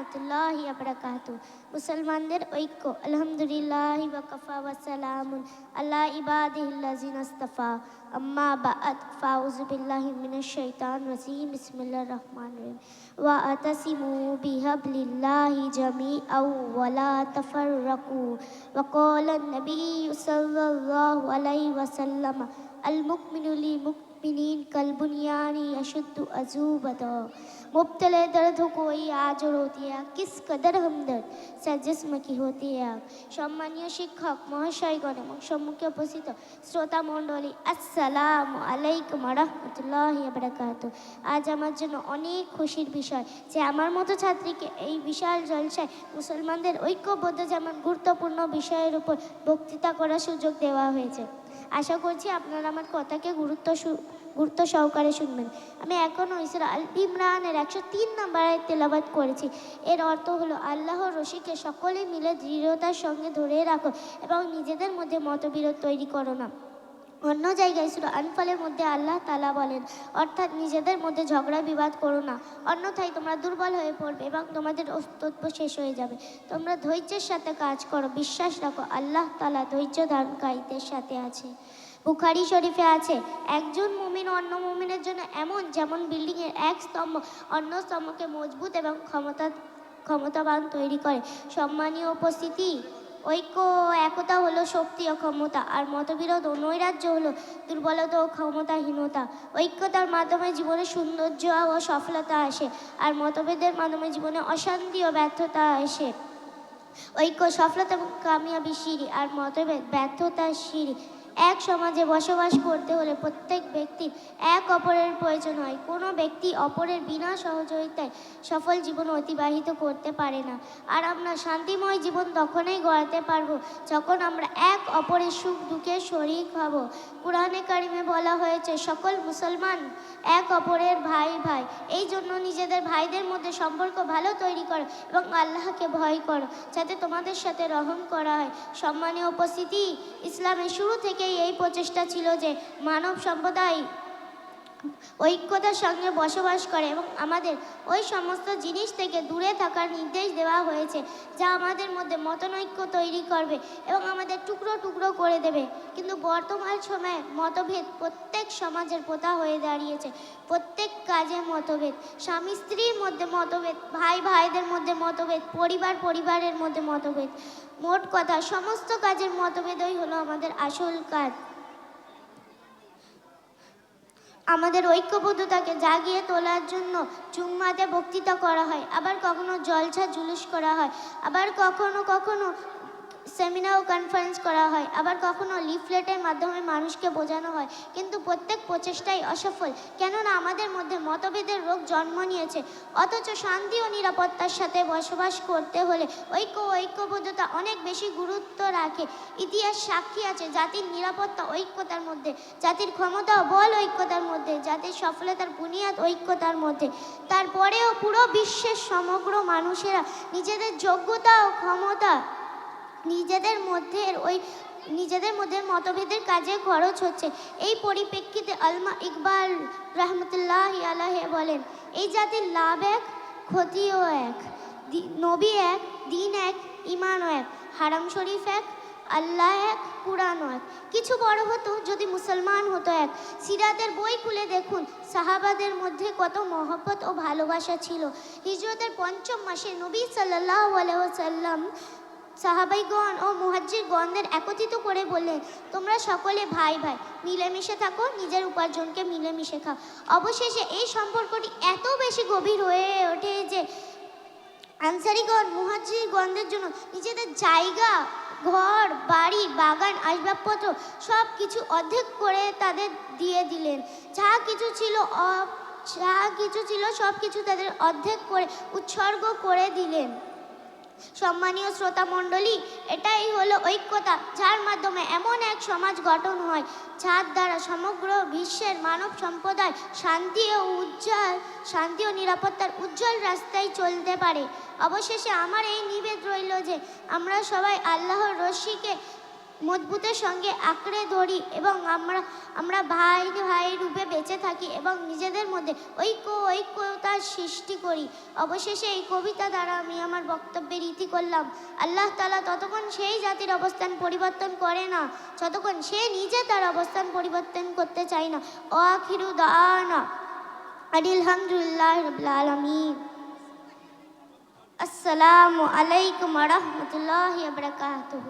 রহমতুল্লাহি আবরাকাতু মুসলমানদের ঐক্য আলহামদুলিল্লাহ ওয়াকাফা ওয়াসালামুন আল্লাহ ইবাদিহিল্লাযিনা ইসতাফা আম্মা বা'দ ফাউযু বিল্লাহি মিনাশ শাইতানির রাজিম বিসমিল্লাহির রহমানির রহিম ওয়া আতাসিমু বিহাবলিল্লাহি জামিআন ওয়া লা তাফাররাকু ওয়া ক্বালা আন-নাবিয়্যু সাল্লাল্লাহু আলাইহি ওয়াসাল্লাম المؤمن للمؤمنين كالبنيان يشد أزوبدا मुब्तले दर्द हो कोई आज और होती है किस कदर हमदर्द সজ্জিস্ম কি হতে এক সম্মানীয় শিক্ষক মহাশয়গণ এবং সম্মুখে উপস্থিত শ্রোতা মণ্ডলী আসসালামু আলাইকুম রহমতুল্লাহ বারাকাতু আজ আমার জন্য অনেক খুশির বিষয় যে আমার মতো ছাত্রীকে এই বিশাল জলসায় মুসলমানদের ঐক্যবদ্ধ যেমন গুরুত্বপূর্ণ বিষয়ের উপর বক্তৃতা করার সুযোগ দেওয়া হয়েছে আশা করছি আপনারা আমার কথাকে গুরুত্ব সু- গুরুত্ব সহকারে শুনবেন। আমি এখনও ইসরা আল ইমরানের একশো তিন নম্বরে তেলাবাদ করেছি। এর অর্থ হলো আল্লাহর রশিকে সকলে মিলে দৃঢ়তার সঙ্গে ধরে রাখো এবং নিজেদের মধ্যে মতবিরোধ তৈরি করো না। অন্য জায়গায় সুরা আনফালের মধ্যে আল্লাহ তালা বলেন, অর্থাৎ নিজেদের মধ্যে ঝগড়া বিবাদ করো না। অন্যথায় তোমরা দুর্বল হয়ে পড়বে এবং তোমাদের অস্তিত্ব শেষ হয়ে যাবে। তোমরা ধৈর্যের সাথে কাজ করো, বিশ্বাস রাখো, আল্লাহ তালা ধৈর্য ধারণকারীদের সাথে আছে। বুখারি শরীফে আছে, একজন মুমিন অন্য মুমিনের জন্য এমন, যেমন বিল্ডিংয়ের এক স্তম্ভ, অন্য স্তম্ভকে মজবুত এবং ক্ষমতা, ক্ষমতাবান তৈরি করে। সম্মানীয় উপস্থিতি, ঐক্য একতা হলো শক্তি ও ক্ষমতা, আর মতবিরোধ ও নৈরাজ্য হলো দুর্বলতা ও ক্ষমতাহীনতা। ঐক্যতার মাধ্যমে জীবনে সৌন্দর্য ও সফলতা আসে, আর মতভেদের মাধ্যমে জীবনে অশান্তি ও ব্যর্থতা আসে। ঐক্য, সফলতা এবং কামিয়াবি সিঁড়ি, আর মতভেদ ব্যর্থতার সিঁড়ি। এক সমাজে বসবাস করতে হলে প্রত্যেক ব্যক্তির এক অপরের প্রয়োজন হয়। কোনো ব্যক্তি অপরের বিনা সহযোগিতায় সফল জীবন অতিবাহিত করতে পারে না। আর আমরা শান্তিময় জীবন তখনই গড়াতে পারব যখন আমরা এক অপরের সুখ দুঃখে শরিক হব। কোরআনে কারিমে বলা হয়েছে, সকল মুসলমান এক অপরের ভাই ভাই। এই জন্য নিজেদের ভাইদের মধ্যে সম্পর্ক ভালো তৈরি করো এবং আল্লাহকে ভয় করো, যাতে তোমাদের সাথে রহম করা হয়। সম্মানীয় উপস্থিতি, ইসলামের শুরু থেকেই এই প্রচেষ্টা ছিল যে মানব সম্প্রদায় ঐক্যতার সঙ্গে বসবাস করে এবং আমাদের ওই সমস্ত জিনিস থেকে দূরে থাকার নির্দেশ দেওয়া হয়েছে, যা আমাদের মধ্যে মতনৈক্য তৈরি করবে এবং আমাদের টুকরো টুকরো করে দেবে। কিন্তু বর্তমান সময়ে মতভেদ প্রত্যেক সমাজের প্রথা হয়ে দাঁড়িয়েছে। প্রত্যেক কাজে মতভেদ। স্বামী স্ত্রীর মধ্যে মতভেদ, ভাই ভাইদের মধ্যে মতভেদ, পরিবার পরিবারের মধ্যে মতভেদ। মোট কথা, সমস্ত কাজের মতভেদই হলো আমাদের আসল কাজ। আমাদের ঐক্যবদ্ধতাকে জাগিয়ে তোলার জন্য চুম্মাতে বক্তৃতা করা হয়। আবার কখনো জলছা জুলুস করা হয়। আবার কখনো কখনো সেমিনার ও কনফারেন্স করা হয়। আবার কখনো লিফলেটের মাধ্যমে মানুষকে বোঝানো হয়। কিন্তু প্রত্যেক প্রচেষ্টাই অসফল। কেননা আমাদের মধ্যে মতভেদের রোগ জন্ম নিয়েছে। অথচ শান্তি ও নিরাপত্তার সাথে বসবাস করতে হলে ঐক্য ঐক্যবদ্ধতা অনেক বেশি গুরুত্ব রাখে। ইতিহাস সাক্ষী আছে, জাতির নিরাপত্তা ঐক্যতার মধ্যে, জাতির ক্ষমতা ও বল ঐক্যতার মধ্যে, জাতির সফলতার বুনিয়াদ ঐক্যতার মধ্যে। তারপরেও পুরো বিশ্বের সমগ্র মানুষেরা নিজেদের যোগ্যতা ও ক্ষমতা নিজেদের মধ্যে ওই নিজেদের মধ্যে মতভেদের কাজে খরচ হচ্ছে। এই পরিপ্রেক্ষিতে আলমা ইকবাল রহমতুল্লাহ আলাহে বলেন, এই জাতির লাভ এক, ক্ষতিও এক। নবী এক, দিন এক ইমানও এক। হারাম শরীফ এক, আল্লাহ এক কুরআনও এক। কিছু বড় হতো যদি মুসলমান হতো এক। সিরাতের বই খুলে দেখুন, সাহাবাদের মধ্যে কত মহব্বত ও ভালোবাসা ছিল। হিজরতের পঞ্চম মাসে নবী সাল্লাহ আলহাম সাহাবাইগণ ও মুহাজ্জিরগণদের একত্রিত করে বললেন, তোমরা সকলে ভাই ভাই, মিলেমিশে থাকো, নিজের উপার্জনকে মিলেমিশে খাও। অবশেষে এই সম্পর্কটি এত বেশি গভীর হয়ে ওঠে যে আনসারিগণ মুহাজিরগণদের জন্য নিজেদের জায়গা, ঘর, বাড়ি, বাগান, আসবাবপত্র সব কিছু অর্ধেক করে তাদের দিয়ে দিলেন। যা কিছু ছিল যা কিছু ছিল সব কিছু তাদের অর্ধেক করে উৎসর্গ করে দিলেন। সম্মানীয় শ্রোতা মণ্ডলী, এটাই হলো ঐক্যতা, যার মাধ্যমে এমন এক সমাজ গঠন হয়, যার দ্বারা সমগ্র বিশ্বের মানব সম্প্রদায় শান্তি ও উজ্জ্বল, শান্তি ও নিরাপত্তার উজ্জ্বল রাস্তায় চলতে পারে। অবশেষে আমার এই নিবেদ রইল যে, আমরা সবাই আল্লাহর রশ্মিকে মজবুতের সঙ্গে আঁকড়ে ধরি এবং আমরা আমরা ভাই ভাই রূপে বেঁচে থাকি এবং নিজেদের মধ্যে ঐক্য, ঐক্যতার সৃষ্টি করি। অবশেষে এই কবিতা দ্বারা আমি আমার বক্তব্যের ইতি করলাম, আল্লাহ তালা ততক্ষণ সেই জাতির অবস্থান পরিবর্তন করে না, যতক্ষণ সে নিজে তার অবস্থান পরিবর্তন করতে চায় না। ও আখিরু দানা আলহামদুলিল্লাহ রবিল আলমিন। আসসালামু আলাইকুম রহমতুল্লাহ বরকাতুহ।